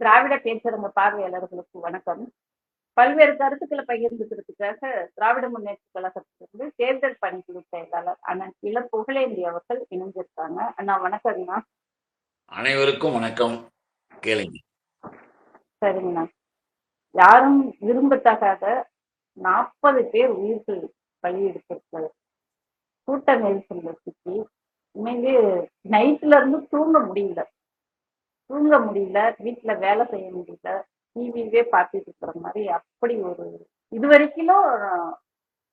திராவிட பேச்சரங்க பார்வையாளர்களுக்கு வணக்கம். பல்வேறு கருத்துக்களை பகிர்ந்துக்கிறதுக்காக திராவிட முன்னேற்ற கழகத்திலிருந்து தேர்தல் பணிக்குழு செயலாளர் அண்ணன் இள புகழேந்தி அவர்கள் இணைஞ்சிருக்காங்க அண்ணா வணக்கம்ண்ணா அனைவருக்கும் வணக்கம். கேளுங்க. சரிங்கண்ணா யாரும் விரும்பத்தகாத நாற்பது பேர் உயிர்கள் பலி எடுத்திருக்கிறது கூட்ட நெரிசல்ல சிக்கி உண்மையிலே நைட்ல இருந்து தூங்க முடியல. தூங்க முடியல வீட்டுல வேலை செய்ய முடியல டிவியவே பார்த்துட்டு இருக்கிற மாதிரி அப்படி ஒரு இது வரைக்கும்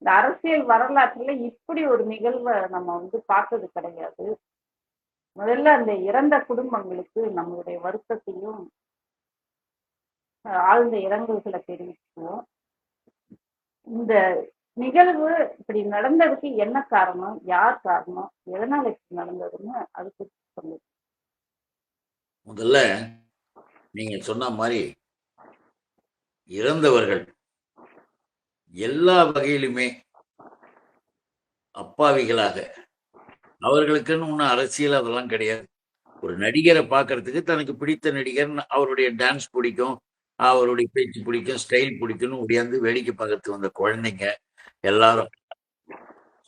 இந்த அரசியல் வரலாற்றுல இப்படி ஒரு நிகழ்வை நம்ம வந்து பார்த்தது கிடையாது. முதல்ல அந்த இறந்த குடும்பங்களுக்கு நம்மளுடைய வருத்தத்தையும் ஆழ்ந்த இரங்கல்களை தெரிவிச்சுக்குவோம். இந்த நிகழ்வு இப்படி நடந்ததுக்கு என்ன காரணம் யார் காரணம் எதனால இப்படி நடந்ததுன்னு அது குறித்து சொல்லுங்க. முதல்ல நீங்க சொன்ன மாதிரி இறந்தவர்கள் எல்லா வகையிலுமே அப்பாவிகளாக அவர்களுக்குன்னு ஒன்றும் அரசியல் அதெல்லாம் கிடையாது. ஒரு நடிகரை பார்க்கறதுக்கு தனக்கு பிடித்த நடிகர் அவருடைய டான்ஸ் பிடிக்கும் அவருடைய பேச்சு பிடிக்கும் ஸ்டைல் பிடிக்கும்னு ஒடியாந்து வேடிக்கை பார்க்கறதுக்கு வந்த குழந்தைங்க எல்லாரும்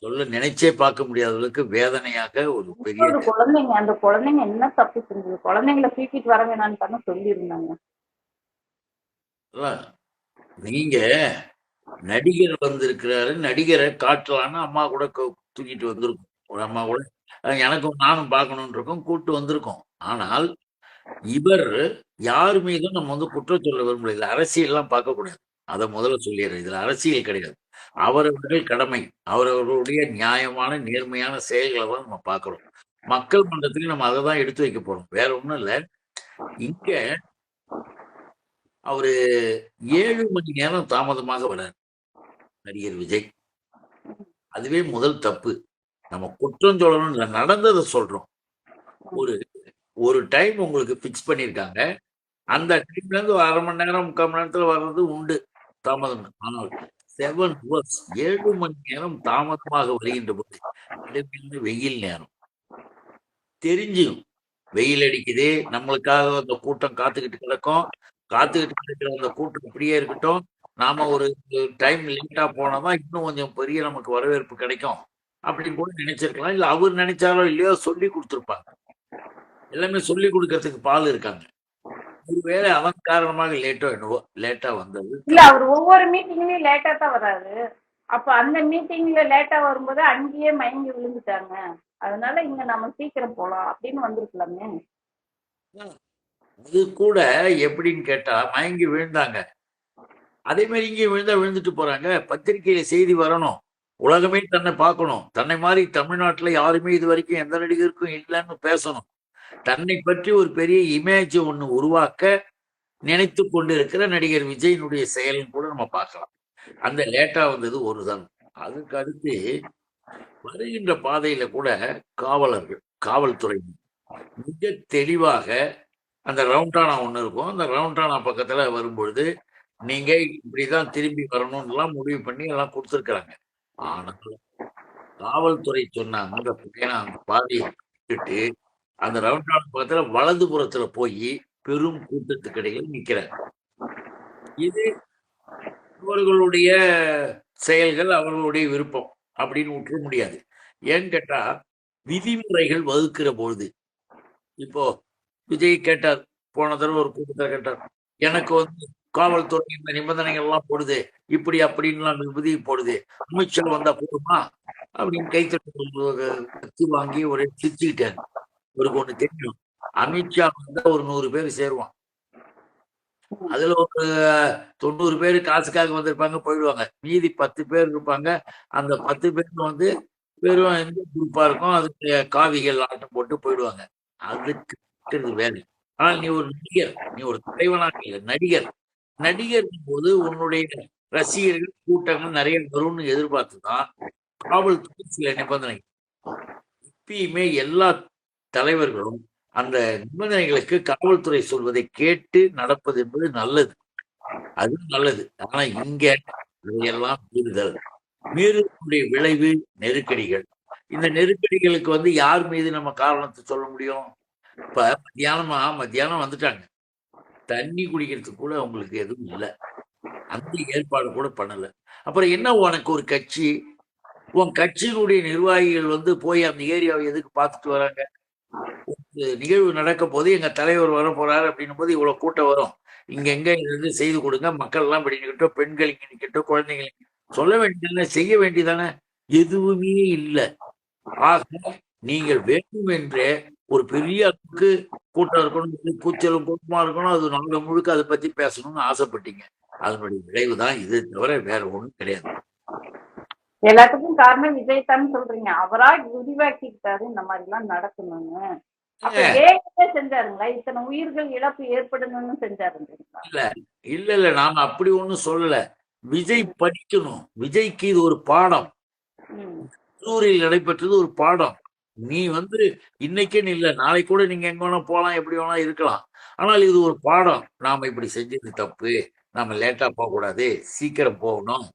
சொல்ல நினைச்சே பார்க்க முடியாத அளவுக்கு வேதனையாக ஒரு பெரிய குழந்தைங்க அந்த குழந்தைங்க என்ன தப்பு செஞ்சது? குழந்தைங்களை தூக்கிட்டு வர வேணாம்னு தானே சொல்லியிருந்தாங்க. நீங்க நடிகர் வந்திருக்கிறாரு நடிகரை காட்டலான்னு அம்மா கூட தூக்கிட்டு வந்திருக்கும். ஒரு அம்மா கூட எனக்கும் நானும் பார்க்கணும்னு இருக்கோம் கூட்டு வந்திருக்கோம். ஆனால் இவர் யார் மீதும் நம்ம வந்து குற்றம் சொல்ல விரும்பல இதுல அரசியல்லாம் பார்க்க கூடாது அதை முதல்ல சொல்லிடுறேன். இதுல அரசியல் கிடையாது. அவரவர்கள் கடமை. அவரவர்களுடைய நியாயமான நேர்மையான செயல்களை தான் நம்ம பார்க்குறோம். மக்கள் மன்றத்துக்கு நம்ம அதை தான் எடுத்து வைக்க போறோம். வேற ஒண்ணும் இல்ல. இங்க அவரு ஏழு மணி நேரம் தாமதமாக வரார் நடிகர் விஜய். அதுவே முதல் தப்பு. நம்ம குற்றம் சொல்லணும் இல்லை நடந்ததை சொல்றோம். ஒரு ஒரு டைம் உங்களுக்கு ஃபிக்ஸ் பண்ணியிருக்காங்க. அந்த டைம்ல இருந்து ஒரு அரை மணி நேரம் முக்கால் மணி நேரத்துல வர்றது உண்டு. தாமதம். ஆனால் செவன் ஹவர்ஸ் ஏழு மணி நேரம் தாமதமாக வருகின்ற போது கடுமையான வெயில் நேரம். தெரிஞ்சும் வெயில் அடிக்குது நம்மளுக்காக அந்த கூட்டம் காத்துக்கிட்டு கிடக்கும். காத்துக்கிட்டு கிடக்கிற அந்த கூட்டம் இப்படியே இருக்கட்டும். நாம ஒரு டைம் லேட்டா போனாதான் இன்னும் கொஞ்சம் பெரிய நமக்கு வரவேற்பு கிடைக்கும். அப்படின்னு கூட நினைச்சிருக்கலாம். இல்ல அவர் நினைச்சாலோ இல்லையோ சொல்லி கொடுத்துருப்பாங்க. எல்லாமே சொல்லி கொடுக்கறதுக்கு பால் இருக்காங்க. ஒருவேளை அவன் காரணமாக லேட்டோ என்னவோ லேட்டா வந்தது. இல்ல அவர் ஒவ்வொரு மீட்டிங்லயும் லேட்டா தான் வராரு. அப்ப அந்த மீட்டிங்ல லேட்டா வரும்போது அங்கேயே மயங்கி விழுந்துட்டாங்க. அதனால இங்க நம்ம சீக்கிரம் போலாம் அப்படின்னு வந்திருக்கலாமே. அது கூட எப்படின்னு கேட்டா மயங்கி விழுந்தாங்க. அதே மாதிரி இங்கே விழுந்தா விழுந்துட்டு போறாங்க. பத்திரிகையில செய்தி வரணும். உலகமே தன்னை பார்க்கணும். தன்னை மாதிரி தமிழ்நாட்டுல யாருமே இது வரைக்கும் எந்த நடிகருக்கும் இல்லைன்னு பேசணும். தன்னை பற்றி ஒரு பெரிய இமேஜ் ஒண்ணு உருவாக்க நினைத்து கொண்டிருக்கிற நடிகர் விஜயினுடைய செயலும் கூட நம்ம பார்க்கலாம். அந்த லேட்டா வந்தது ஒரு தான். அதுக்கு அடுத்து வருகின்ற பாதையில கூட காவலர்கள் காவல்துறை. மிக தெளிவாக அந்த ரவுண்டானா ஒண்ணு இருக்கும். அந்த ரவுண்டானா பக்கத்துல வரும்பொழுது நீங்க இப்படிதான் திரும்பி வரணும்லாம் முடிவு பண்ணி எல்லாம் கொடுத்துருக்குறாங்க. ஆனால் காவல்துறை சொன்னாங்க அந்த பையனை அந்த பாதையை விட்டுட்டு அந்த ரவுண்டான பக்கத்துல வலதுபுறத்துல போய் பெரும் கூட்டத்துக்கிடையில் நிற்கிறார் இது அவர்களுடைய செயல்கள் அவர்களுடைய விருப்பம் அப்படின்னு விட்டுற முடியாது. ஏன்னு கேட்டா விதிமுறைகள் வகுக்கிற பொழுது இப்போ விஜய் கேட்டார் போன தடவை ஒரு கூட்டத்தில் கேட்டார் எனக்கு வந்து காவல்துறை இந்த நிபந்தனைகள் எல்லாம் போடுது இப்படி அப்படின்லாம் விதி போடுது அமித்ஷா வந்தா போடுமா அப்படின்னு கைத்தட்டு கத்தி வாங்கி ஒரே சிரிச்சுக்கிட்டாரு. இவருக்கு ஒண்ணு தெரியும். அமித்ஷா வந்தா ஒரு நூறு பேர் சேருவான். அதுல ஒரு தொண்ணூறு பேர் காசுக்காக வந்திருப்பாங்க போயிடுவாங்க. மீதி பத்து பேர் இருப்பாங்க. அந்த பத்து பேர் வந்து வெறும் எந்த குரூப்பா இருக்கும் அதுக்கு காவிகள் ஆட்டம் போட்டு போயிடுவாங்க. அதுக்கு வேலை. ஆனால் நீ ஒரு நடிகர் நீ ஒரு தலைவனாக இல்லை நடிகர். நடிகர் போது உன்னுடைய ரசிகர்கள் கூட்டங்கள் நிறைய வரும்னு எதிர்பார்த்து தான் காவல்துறை சில நிபந்தனை இப்பயுமே எல்லா தலைவர்களும் அந்த நிபந்தனைகளுக்கு காவல்துறை சொல்வதை கேட்டு நடப்பது என்பது நல்லது. அது நல்லது. ஆனா இங்க இதையெல்லாம் மீறுதல். மீறுதலுடைய விளைவு நெருக்கடிகள். இந்த நெருக்கடிகளுக்கு வந்து யார் மீது நம்ம காரணத்தை சொல்ல முடியும்? இப்ப மத்தியானமா மத்தியானம் வந்துட்டாங்க. தண்ணி குடிக்கிறதுக்கு கூட அவங்களுக்கு எதுவும் இல்லை. அந்த ஏற்பாடு கூட பண்ணல. அப்புறம் என்ன உனக்கு ஒரு கட்சி? உன் கட்சியினுடைய நிர்வாகிகள் வந்து போய் அந்த ஏரியாவை எதுக்கு பார்த்துட்டு வராங்க? நிகழ்வு நடக்க போது எங்க தலைவர் வர போறாரு அப்படின்னும் போது இவ்வளவு கூட்டம் வரும். இங்க எங்க இருந்து செய்து கொடுங்க. மக்கள் எல்லாம் இப்படி நிக்கட்டும் பெண்கள் இங்க நிக்கட்டும். குழந்தைங்க சொல்ல வேண்டியதானே செய்ய வேண்டியதானே? எதுவுமே இல்லை. ஆக நீங்கள் வேண்டும் என்றே ஒரு பெரிய அளவுக்கு கூட்டம் இருக்கணும் கூச்சலும் கூட்டமா இருக்கணும் அது நாடு முழுக்க அதை பத்தி பேசணும்னு ஆசைப்பட்டீங்க. அதனுடைய விளைவு தான் இது தவிர வேற ஒண்ணும் கிடையாது. எல்லாத்துக்கும் காரணம் விஜய் தான் சொல்றீங்க. அவரா விரிவாக்கிட்டாரு இந்த மாதிரி எல்லாம் நடக்கணும்னு செஞ்சாருங்களா? இத்தனை உயிர்கள் இழப்பு ஏற்படணும்னு செஞ்சாருங்களா இல்ல இல்ல நாம அப்படி ஒண்ணும் சொல்லல. விஜய் படிக்கணும். விஜய்க்கு இது ஒரு பாடம். கல்லூரியில் நடைபெற்றது ஒரு பாடம். நீ வந்து இன்னைக்குன்னு இல்ல நாளைக்கு கூட நீங்க எங்க வேணா போலாம் எப்படி வேணா இருக்கலாம். ஆனால் இது ஒரு பாடம். நாம இப்படி செஞ்சது தப்பு. நாம லேட்டா போக கூடாது சீக்கிரம் போகணும்.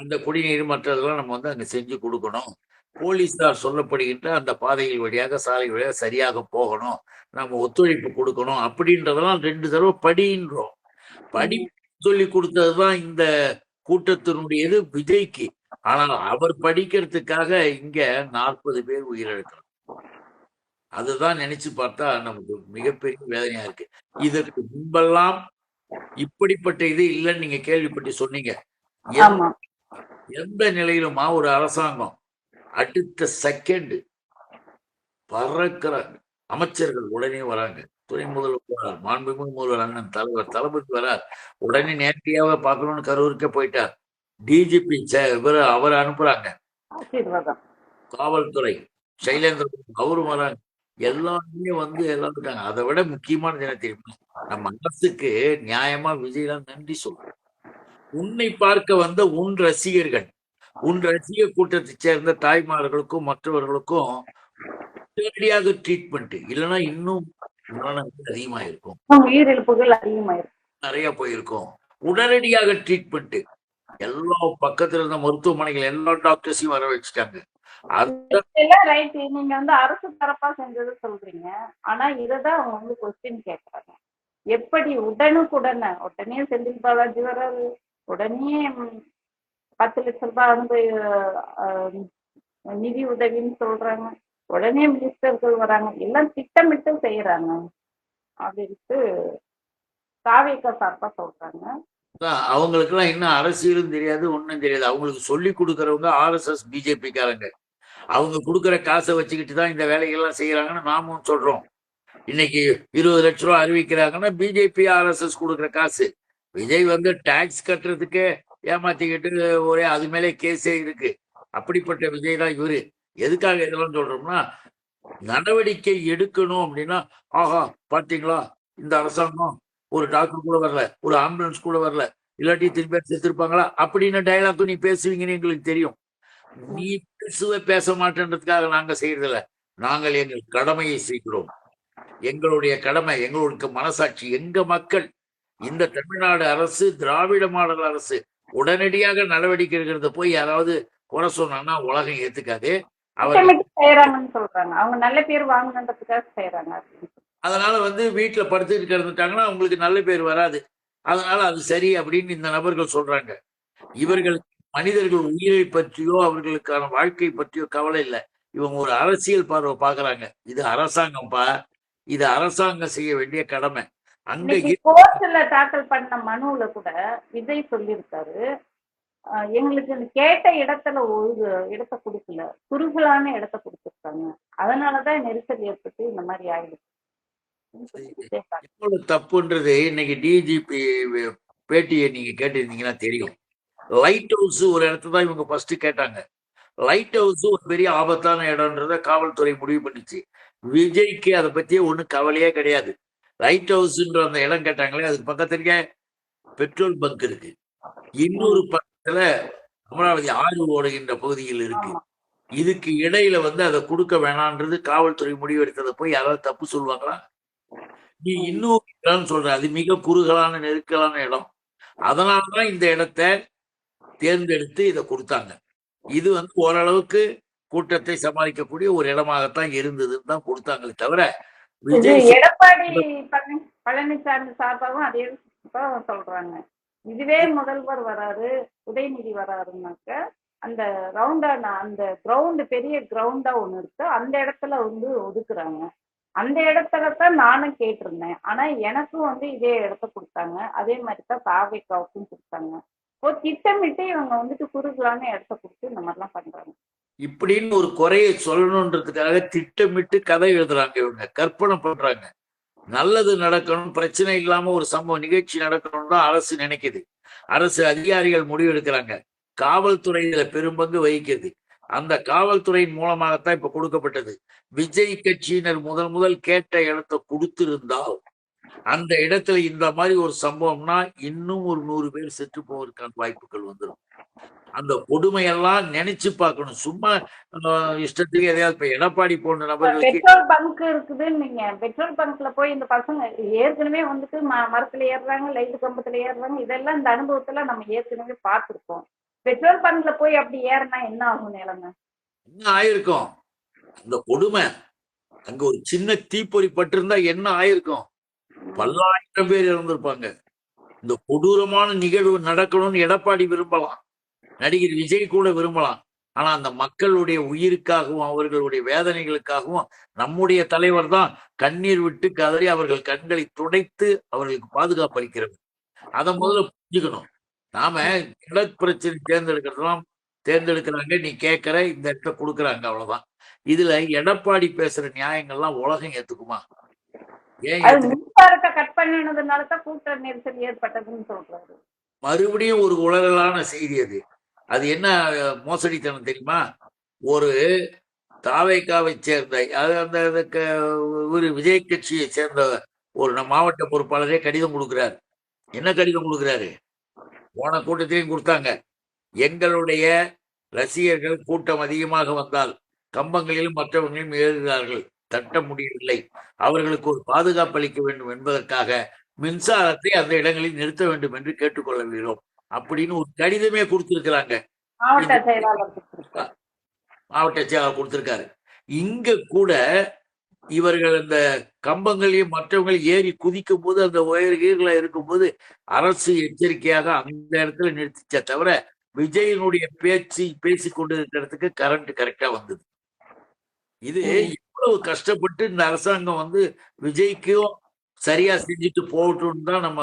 அந்த குடிநீர் மற்றதெல்லாம் நம்ம வந்து அங்க செஞ்சு கொடுக்கணும். போலீஸார் சொல்லப்படுகின்ற அந்த பாதைகள் வழியாக சாலை வழியாக சரியாக போகணும். நம்ம ஒத்துழைப்பு கொடுக்கணும். அப்படின்றதெல்லாம் ரெண்டு தடவை படின்றோம். படி சொல்லி கொடுத்ததுதான் இந்த கூட்டத்தினுடையது விஜய்க்கு. ஆனால் அவர் படிக்கிறதுக்காக இங்க நாற்பது பேர் உயிரிழக்கிறார். அதுதான் நினைச்சு பார்த்தா நமக்கு மிகப்பெரிய வேதனையா இருக்கு. இதற்கு முன்பெல்லாம் இப்படிப்பட்ட இது இல்லைன்னு நீங்க கேள்விப்பட்டு சொன்னீங்க. எந்த- நிலையிலுமா ஒரு அரசாங்கம் அடுத்த செகண்ட் பறக்கிறாங்க அமைச்சர்கள் உடனே வராங்க. துணை முதல்வர் மாண்புமிகு முதல்வர் அண்ணன் தலைவர் தளபதி வரார். உடனே நேரடியாக பார்க்கணும்னு கரூருக்கே போயிட்டார். டிஜிபி இவர் அவரை அனுப்புறாங்க. காவல்துறை சைலேந்திர அவரும் வராங்க. எல்லாருமே வந்து எல்லாம் இருக்காங்க. அதை விட முக்கியமானது என்ன தெரியுமா? நம்ம அரசுக்கு நியாயமா விஜயலாம் நன்றி சொல்றோம். உன்னை பார்க்க வந்த உன் ரசிகர்கள் உன் ரசிகர் கூட்டத்தைச் சேர்ந்த தாய்மார்களுக்கும் மற்றவர்களுக்கும் நேரடியாக ட்ரீட்மெண்ட் இல்லைன்னா இன்னும் மரணங்கள் அதிகமா இருக்கும் உயிரிழப்புகள் அதிகமாயிருக்கு நிறைய போயிருக்கும். உடனடியாக ட்ரீட்மெண்ட் எல்லா பக்கத்துல இருந்த மருத்துவமனைகள் எல்லா டாக்டர்ஸையும் வர வச்சுட்டாங்க. நீங்க வந்து அரசு தரப்பா செஞ்சது சொல்றீங்க. ஆனா இததான் அவங்க வந்து கொஸ்டின் கேக்குறாங்க. எப்படி உடனுக்குடனே உடனே செந்தில் பாலாஜி வராரு உடனே பத்து லட்சம் ரூபாய் வந்து நிதி உதவின்னு சொல்றாங்க. உடனே மினிஸ்டர்கள் வராங்க. எல்லாம் திட்டமிட்டு செய்யறாங்க. அப்படின்ட்டு காவேக்கா சார்பா சொல்றாங்க. அதான் அவங்களுக்கெல்லாம் இன்னும் அரசியலும் தெரியாது ஒண்ணும் தெரியாது. அவங்களுக்கு சொல்லி கொடுக்கறவங்க ஆர்எஸ்எஸ் பிஜேபி காரங்க. அவங்க கொடுக்குற காசை வச்சுக்கிட்டு தான் இந்த வேலைகள்லாம் செய்யறாங்கன்னு நாமும் சொல்றோம். இன்னைக்கு இருபது லட்ச ரூபா அறிவிக்கிறாங்கன்னா பிஜேபி ஆர்எஸ்எஸ் கொடுக்குற காசு. விஜய் வந்து டாக்ஸ் கட்டுறதுக்கே ஏமாத்திக்கிட்டு ஒரே அது மேலே கேஸே இருக்கு. அப்படிப்பட்ட விஜய் தான் இவரு. எதுக்காக இதெல்லாம் சொல்றோம்னா நடவடிக்கை எடுக்கணும் அப்படின்னா ஆஹா பாத்தீங்களா இந்த அரசாங்கம் ஒரு டாக்டர் கூட வரல ஒரு ஆம்புலன்ஸ் கூட வரல இல்லாட்டி திருப்பி செத்துருப்பாங்களா அப்படின்னு டயலாக் நீ பேசுவீங்கன்னு எங்களுக்கு தெரியும். நீ பேசுவ பேச மாட்டேன்றதுக்காக நாங்க செய்யறதில்ல. நாங்கள் எங்கள் கடமையை செய்கிறோம். எங்களுடைய கடமை எங்களுக்கு மனசாட்சி எங்க மக்கள் இந்த தமிழ்நாடு அரசு திராவிட மாடல் அரசு உடனடியாக நடவடிக்கை எடுக்கிறத போய் யாராவது குறை சொன்னாங்கன்னா உலகம் ஏத்துக்காது. அவங்க நல்ல பேர் வாங்கணுன்றதுக்காக செய்யறாங்க அதனால வந்து வீட்டுல படுத்துக்கிட்டு கிடந்துட்டாங்கன்னா அவங்களுக்கு நல்ல பேர் வராது. அதனால அது சரி அப்படின்னு இந்த நபர்கள் சொல்றாங்க. இவர்கள் மனிதர்கள் உயிரை பற்றியோ அவர்களுக்கான வாழ்க்கை பற்றியோ கவலை இல்லை. இவங்க ஒரு அரசியல் பார்வை பாக்குறாங்க. இது அரசாங்கம்ப்பா. இது அரசாங்கம் செய்ய வேண்டிய கடமை. அங்க கோர்ட்ல தாக்கல் பண்ண மனுவுல கூட விஜய் சொல்லியிருக்காரு. எங்களுக்கு கேட்ட இடத்துல ஒரு இடத்த கொடுக்கல. குறுகலான இடத்த கொடுத்துருக்காங்க. அதனாலதான் நெரிசல் ஏற்பட்டு இந்த மாதிரி ஆயிடுச்சு. என்னோட தப்புன்றது இன்னைக்கு டிஜிபி பேட்டியை நீங்க கேட்டிருந்தீங்கன்னா தெரியும். லைட் ஹவுஸ் ஒரு இடத்துல தான் இவங்க ஃபர்ஸ்ட் கேட்டாங்க. லைட் ஹவுஸ் ஒரு பெரிய ஆபத்தான இடம்ன்றத காவல்துறை முடிவு பண்ணிச்சு. விஜய்க்கு அதை பத்தியே ஒண்ணும் கவலையே கிடையாது. லைட் ஹவுஸ்ன்ற அந்த இடம் கேட்டாங்களே அதுக்கு பக்கத்துலயே பெட்ரோல் பங்க் இருக்கு. இன்னொரு பக்கத்துல அமராவதி ஆறு ஓடுகின்ற பகுதியில் இருக்கு. இதுக்கு இடையில வந்து அதை கொடுக்க வேணான்றது காவல்துறை முடிவெடுத்ததை போய் யாராவது தப்பு சொல்லுவாங்களா? நீ இன்னொரு இடம்னு சொல்ற. அது மிக குறுகலான நெருக்கலான இடம். அதனாலதான் இந்த இடத்த தேர்ந்தெடுத்து இதை கொடுத்தாங்க. இது வந்து ஓரளவுக்கு கூட்டத்தை சமாளிக்கக்கூடிய ஒரு இடமாகத்தான் இருந்ததுன்னு தான் கொடுத்தாங்களே தவிர எடப்பாடி பழனி பழனிசாமி சார்பாகவும் அதே சொல்றாங்க. இதுவே முதல்வர் வராரு உதயநிதி வராருனாக்க அந்த ரவுண்டான அந்த கிரவுண்டு பெரிய கிரவுண்டா ஒண்ணு இருக்கு. அந்த இடத்துல வந்து ஒதுக்குறாங்க. அந்த இடத்துல தான் நானும் கேட்டிருந்தேன். ஆனா எனக்கும் வந்து இதே இடத்த கொடுத்தாங்க. அதே மாதிரி தான் தாவைக்காவுக்கும் கொடுத்தாங்க. இப்போ திட்டமிட்டு இவங்க வந்துட்டு குறுகலான இடத்த கொடுத்து இந்த மாதிரிலாம் பண்றாங்க. இப்படின்னு ஒரு குறையை சொல்லணுன்றதுக்காக திட்டமிட்டு கதை எழுதுறாங்க இவங்க கற்பனை பண்றாங்க. நல்லது நடக்கணும் பிரச்சனை இல்லாம ஒரு சம்பவம் நிகழ்ச்சி நடக்கணும் தான் அரசு நினைக்குது. அரசு அதிகாரிகள் முடிவு எடுக்கிறாங்க. காவல்துறை இதுல பெரும்பங்கு வகிக்குது. அந்த காவல்துறையின் மூலமாகத்தான் இப்ப கொடுக்கப்பட்டது. விஜய் கட்சியினர் முதல் முதல் கேட்ட இடத்தை கொடுத்திருந்தால் அந்த இடத்துல இந்த மாதிரி ஒரு சம்பவம்னா இன்னும் ஒரு நூறு பேர் செத்து போவதற்கான வாய்ப்புகள் வந்துடும் அந்த கொடுமையெல்லாம் நினைச்சு பார்க்கணும். சும்மா இஷ்டத்துக்கு எதையாவது இப்ப எடப்பாடி போன்ற நபர்களுக்கு பெட்ரோல் பங்க் இருக்குதுன்னு நீங்க பெட்ரோல் பங்க்ல போய் இந்த பசங்க ஏற்கனவே வந்துட்டு மரத்துல ஏறுறாங்க லைட் கம்பத்துல ஏறுறாங்க இதெல்லாம் இந்த அனுபவத்துல நம்ம ஏற்கனவே பார்த்திருக்கோம். பெட்ரோல் பங்க்ல போய் அப்படி ஏறினா என்ன ஆகும் நிலைமை? என்ன ஆயிருக்கும்? அந்த கொடுமை. அங்க ஒரு சின்ன தீப்பொறி பட்டிருந்தா என்ன ஆயிருக்கும்? பல்லாயிரம் பேர் இறந்திருப்பாங்க. இந்த கொடூரமான நிகழ்வு நடக்கணும்னு எடப்பாடி விரும்பலாம். நடிகர் விஜய் கூட விரும்பலாம். ஆனா அந்த மக்களுடைய உயிருக்காகவும் அவர்களுடைய வேதனைகளுக்காகவும் நம்முடைய தலைவர் தான் கண்ணீர் விட்டு கதறி அவர்கள் கண்களை துடைத்து அவர்களுக்கு பாதுகாப்பு அளிக்கிறது. அதை முதல்ல புரிஞ்சுக்கணும். நாம இட பிரச்சனை தேர்ந்தெடுக்கிறதெல்லாம் தேர்ந்தெடுக்கிறாங்க நீ கேட்கற இந்த இடத்த கொடுக்குறாங்க அவ்வளவுதான். இதுல எடப்பாடி பேசுற நியாயங்கள்லாம் உலகம் ஏத்துக்குமா? ஏன் மின்சாரத்தை கட் பண்ணினதுனால தான் கூட்ட நெரிசல் ஏற்பட்டதுன்னு சொல்றாரு. மறுபடியும் ஒரு உலகலான செய்தி அது. அது என்ன மோசடித்தனம் தெரியுமா? ஒரு தாவைக்காவை சேர்ந்த அது அந்த அதுக்கு ஒரு விஜய் கட்சியை சேர்ந்த ஒரு மாவட்ட பொறுப்பாளரே கடிதம் கொடுக்குறாரு. என்ன கடிதம் கொடுக்குறாரு? போன கூட்டத்திலையும் கொடுத்தாங்க. எங்களுடைய ரசிகர்கள் கூட்டம் அதிகமாக வந்தால் கம்பங்களிலும் மற்றவர்களும் ஏறுகிறார்கள் தட்ட முடியவில்லை. அவர்களுக்கு ஒரு பாதுகாப்பு அளிக்க வேண்டும் என்பதற்காக மின்சாரத்தை அந்த இடங்களில் நிறுத்த வேண்டும் என்று கேட்டுக்கொள்கிறோம் அப்படின்னு ஒரு கடிதமே கொடுத்திருக்கிறாங்க மாவட்ட செயலாளர் கொடுத்திருக்காரு. மாவட்ட செயலாளர் கொடுத்திருக்காரு. இங்க கூட இவர்கள் அந்த கம்பங்களையும் மற்றவங்க ஏறி குதிக்கும் போது அந்த உயர்கீர்ல இருக்கும்போது அரசு எச்சரிக்கையாக அந்த இடத்துல நிறுத்திச்சே தவிர விஜயனுடைய பேச்சு பேசி கொண்டிருக்கிறதுக்கு கரண்ட் கரெக்டா வந்தது. இது இவ்வளவு கஷ்டப்பட்டு இந்த அரசாங்கம் வந்து விஜய்க்கும் சரியா செஞ்சுட்டு போகட்டும்னு தான் நம்ம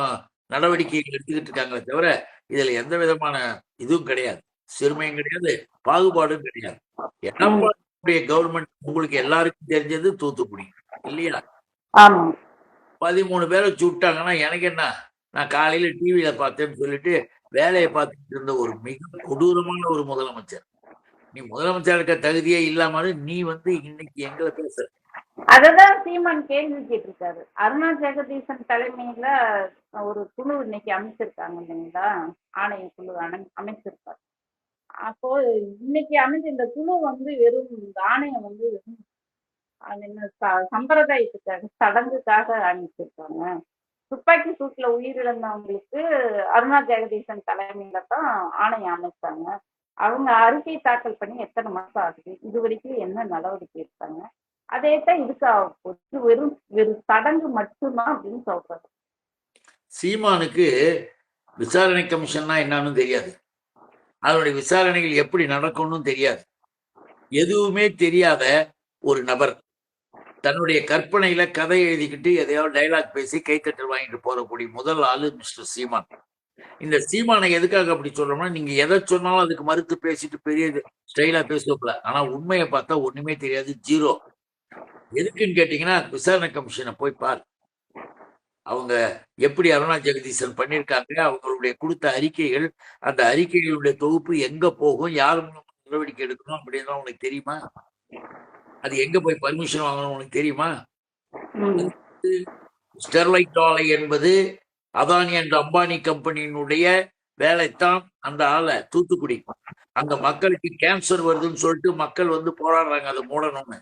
நடவடிக்கைகள் எடுத்துக்கிட்டு இருக்காங்களே தவிர இதுல எந்த விதமான இதுவும் கிடையாது. சிறுமையும் கிடையாது பாகுபாடும் கிடையாது. எடப்பாடியுடைய கவர்மெண்ட் உங்களுக்கு எல்லாருக்கும் தெரிஞ்சது தூத்துக்குடி இல்லையா? பதிமூணு பேரை சுட்டாங்கன்னா எனக்கு என்ன? நான் காலையில டிவியில பார்த்தேன்னு சொல்லிட்டு வேலையை பார்த்துட்டு இருந்த ஒரு மிக கொடூரமான ஒரு முதலமைச்சர். நீ முதலமைச்சர் இருக்க தகுதியே இல்லாம நீ வந்து இன்னைக்கு எங்களை பேசுற. அததான் சீமான் கேள்வி கேட்டிருக்காரு. அருணா ஜெகதீசன் தலைமையில ஒரு குழு இன்னைக்கு அமைச்சிருக்காங்க இல்லைங்களா? ஆணைய குழு அமை அப்போ இன்னைக்கு அமைஞ்ச இந்த குழு வந்து வெறும் இந்த ஆணையம் வந்து வெறும் அது என்ன சம்பிரதாயத்துக்காக சடங்குக்காக அமைச்சிருக்காங்க. துப்பாக்கி சூட்டில் உயிரிழந்தவங்களுக்கு அருணா ஜெகதீசன் தலைமையில தான் ஆணையம் அமைச்சாங்க. அவங்க அறிக்கை தாக்கல் பண்ணி எத்தனை மாசம் ஆகுது? இது வரைக்கும் என்ன நடவடிக்கை எடுத்தாங்க? அதே தான் இதுக்கு வெறும் வெறும் சடங்கு மட்டும்தான் அப்படின்னு சொல்றாரு சீமானுக்கு விசாரணை கமிஷன்னா என்னன்னு தெரியாது. அதனுடைய விசாரணைகள் எப்படி நடக்கும்னு தெரியாது. எதுவுமே தெரியாத ஒரு நபர். தன்னுடைய கற்பனையில கதை எழுதிக்கிட்டு எதையாவது டைலாக் பேசி கைத்தட்டல் வாங்கிட்டு போறக்கூடிய முதல் ஆளு மிஸ்டர் சீமான். இந்த சீமானை எதுக்காக அப்படி சொல்றோம்னா நீங்க எதை சொன்னாலும் அதுக்கு மறுத்து பேசிட்டு பெரிய ஸ்டைலா பேசுவோம்ல ஆனா உண்மையை பார்த்தா ஒண்ணுமே தெரியாது ஜீரோ எதுக்குன்னு கேட்டீங்கன்னா விசாரணை கமிஷனை போய் பார். அவங்க எப்படி அருணா ஜெகதீசன் பண்ணியிருக்காங்க அவங்களுடைய கொடுத்த அறிக்கைகள் அந்த அறிக்கைகளுடைய தொகுப்பு எங்க போகும் யார் மூலமா நடவடிக்கை எடுக்கணும் அப்படின்னு உனக்கு தெரியுமா அது எங்க போய் பர்மிஷன் வாங்கணும் உனக்கு தெரியுமா. ஸ்டெர்லைட் ஆலை என்பது அதானி அண்ட் அம்பானி கம்பெனியினுடைய வேலைத்தான் அந்த ஆளை தூத்துக்குடி. அங்க மக்களுக்கு கேன்சர் வருதுன்னு சொல்லிட்டு மக்கள் வந்து போராடுறாங்க அதை மூடணும்னு.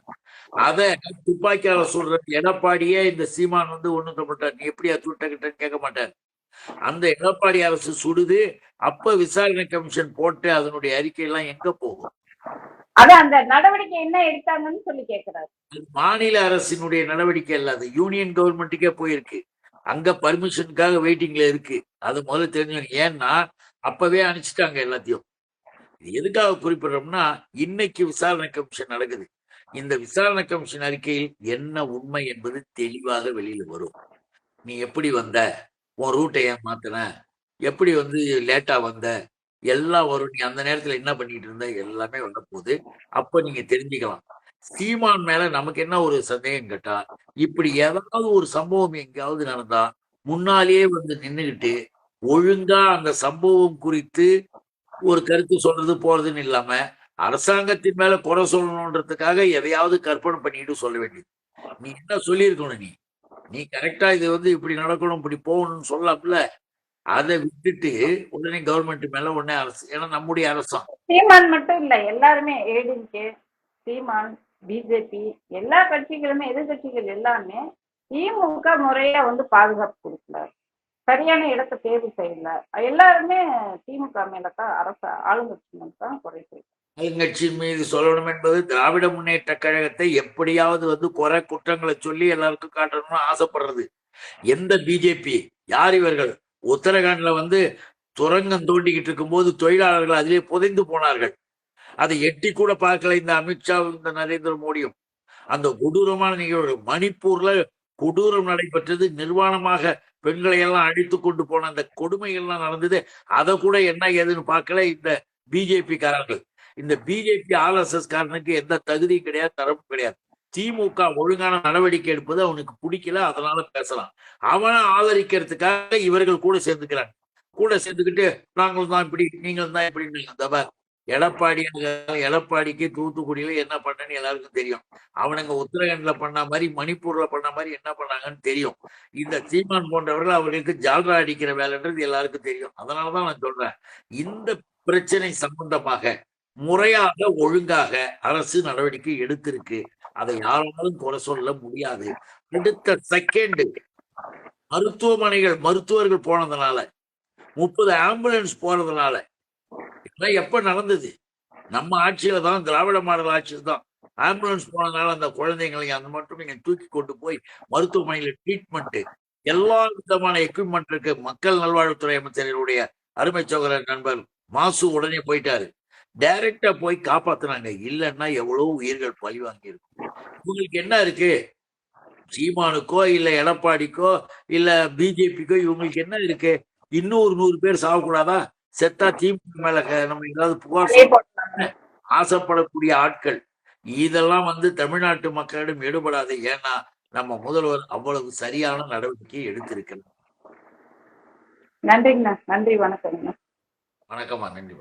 அத துப்பாக்கியால சொல்றது எடப்பாடியே இந்த சீமான் வந்து ஒண்ணு மாட்டார் நீ எப்படியா சுட்டகிட்டன்னு கேட்க மாட்டார். அந்த எடப்பாடி அரசு சுடுது. அப்ப விசாரணை கமிஷன் போட்டு அதனுடைய அறிக்கை எல்லாம் எங்க போகும்? அது அந்த நடவடிக்கை என்ன எடுத்தாங்கன்னு சொல்லி கேக்குறாரு. அது மாநில அரசினுடைய நடவடிக்கை அல்ல அது. யூனியன் கவர்மெண்ட்டுக்கே போயிருக்கு. அங்க பர்மிஷனுக்காக வெயிட்டிங்ல இருக்கு. அது முதல்ல தெரிஞ்சுக்கணும். ஏன்னா அப்பவே அனுப்பிச்சிட்டாங்க எல்லாத்தையும். இது எதுக்காக குறிப்பிடுறோம்னா இன்னைக்கு விசாரணை கமிஷன் நடக்குது. இந்த விசாரணை கமிஷன் அறிக்கையில் என்ன உண்மை என்பது தெளிவாக வெளியில வரும். நீ எப்படி வந்த? உன் ரூட்டை ஏன் மாத்தின? எப்படி வந்து லேட்டா வந்த? எல்லாம் வரும். நீ அந்த நேரத்துல என்ன பண்ணிட்டு இருந்த? எல்லாமே வந்த போது அப்ப நீங்க தெரிஞ்சுக்கலாம். சீமான் மேல நமக்கு என்ன ஒரு சந்தேகம் கேட்டா இப்படி ஏதாவது ஒரு சம்பவம் எங்கேயாவது நடந்தா முன்னாலேயே வந்து நின்னுகிட்டு ஒழுங்கா அந்த சம்பவம் குறித்து ஒரு கருத்து சொல்றது போறதுன்னு இல்லாம அரசாங்கத்தின் மேல குறை சொல்லணுன்றதுக்காக எதையாவது கற்பனை பண்ணிட்டு சொல்ல வேண்டியது. நீ என்ன சொல்லியிருக்கணும் நீ? நீ கரெக்டா இது வந்து இப்படி நடக்கணும் இப்படி போகணும்னு சொல்லலாம்ல அதை விட்டுட்டு உடனே கவர்மெண்ட் மேல உடனே அரசு ஏன்னா நம்முடைய அரசாங்கம். சீமான் மட்டும் இல்ல எல்லாருமே ஏடிஎம்கே சீமான் பிஜேபி எல்லா கட்சிகளுமே எதிர்கட்சிகள் எல்லாமே திமுக முறையா வந்து பாதுகாப்பு கொடுக்கல சரியான இடத்தை தேர்வு செய்யல எல்லாருமே திமுக மேலதான் அரசு ஆளுங்கட்சி மேல தான் குறை சொல்றாங்க. ஆளுங்கட்சி மீது சொல்லணும் என்பது திராவிட முன்னேற்ற கழகத்தை எப்படியாவது வந்து குறை குற்றங்களை சொல்லி எல்லாருக்கும் காட்டணும்னு ஆசைப்படுறது. எந்த பிஜேபி யார் இவர்கள்? உத்தரகாண்ட்ல வந்து சுரங்கம் தோண்டிக்கிட்டு இருக்கும்போது தொழிலாளர்கள் அதிலே புதைந்து போனார்கள். அதை எட்டி கூட பார்க்கல இந்த அமித்ஷாவும் இந்த நரேந்திர மோடியும். அந்த கொடூரமான நிகழ்வு மணிப்பூர்ல கொடூரம் நடைபெற்றது. நிர்வாணமாக பெண்களை எல்லாம் அழித்து கொண்டு போன அந்த கொடுமைகள்லாம் நடந்தது. அதை கூட என்ன ஏதுன்னு பார்க்கல இந்த பிஜேபி காரர்கள் இந்த பிஜேபி ஆர்எஸ்எஸ் காரனுக்கு எந்த தகுதியும் கிடையாது தரப்பும் கிடையாது. திமுக ஒழுங்கான நடவடிக்கை எடுப்பது அவனுக்கு பிடிக்கல அதனால பேசலாம். அவனை ஆதரிக்கிறதுக்காக இவர்கள் கூட சேர்ந்துக்கிறாங்க. கூட சேர்ந்துக்கிட்டு நாங்களும் தான் இப்படி நீங்களும் தான் இப்படி எடப்பாடி எடப்பாடிக்கு தூத்துக்குடியில என்ன பண்ணன்னு எல்லாருக்கும் தெரியும். அவனுங்க உத்தரகாண்ட்ல பண்ண மாதிரி மணிப்பூர்ல பண்ண மாதிரி என்ன பண்ணாங்கன்னு தெரியும். இந்த சீமான் போன்றவர்கள் அவர்களுக்கு ஜால்ரா அடிக்கிற வேலைன்றது எல்லாருக்கும் தெரியும். அதனாலதான் நான் சொல்றேன். இந்த பிரச்சனை சம்பந்தமாக முறையாக ஒழுங்காக அரசு நடவடிக்கை எடுத்திருக்கு. அதை யாராலும் குறை சொல்ல முடியாது. அடுத்த செகண்ட் மருத்துவமனைகள் மருத்துவர்கள் போனதுனால முப்பது ஆம்புலன்ஸ் போறதுனால இதெல்லாம் எப்ப நடந்தது? நம்ம ஆட்சியில தான் திராவிட மாடல் ஆட்சியில் தான் ஆம்புலன்ஸ் போனதுனால அந்த குழந்தைங்களை அந்த மட்டும் நீங்க தூக்கி கொண்டு போய் மருத்துவமனையில ட்ரீட்மெண்ட் எல்லா விதமான எக்யூப்மெண்ட் இருக்கு. மக்கள் நல்வாழ்வுத்துறை அமைச்சர்களுடைய அருமை சோதரர் நண்பர் மாசு உடனே போயிட்டாரு. டைரக்டா போய் காப்பாத்துனாங்க. இல்லைன்னா எவ்வளவு உயிர்கள் பழி வாங்கியிருக்கும். இவங்களுக்கு உங்களுக்கு என்ன இருக்கு? சீமானுக்கோ இல்ல எடப்பாடிக்கோ இல்ல பிஜேபிக்கோ இவங்களுக்கு என்ன இருக்கு? இன்னும் ஒரு நூறு பேர் சாகக்கூடாதா? செத்தா திமுக மேல நம்ம ஏதாவது புகார் ஆசைப்படக்கூடிய ஆட்கள். இதெல்லாம் வந்து தமிழ்நாட்டு மக்களிடம் ஈடுபடாது ஏன்னா நம்ம முதல்வர் அவ்வளவு சரியான நடவடிக்கை எடுத்திருக்கிறார் நன்றிங்கண்ணா. நன்றி. வணக்கம்ண்ணா வணக்கம்மா. நன்றி.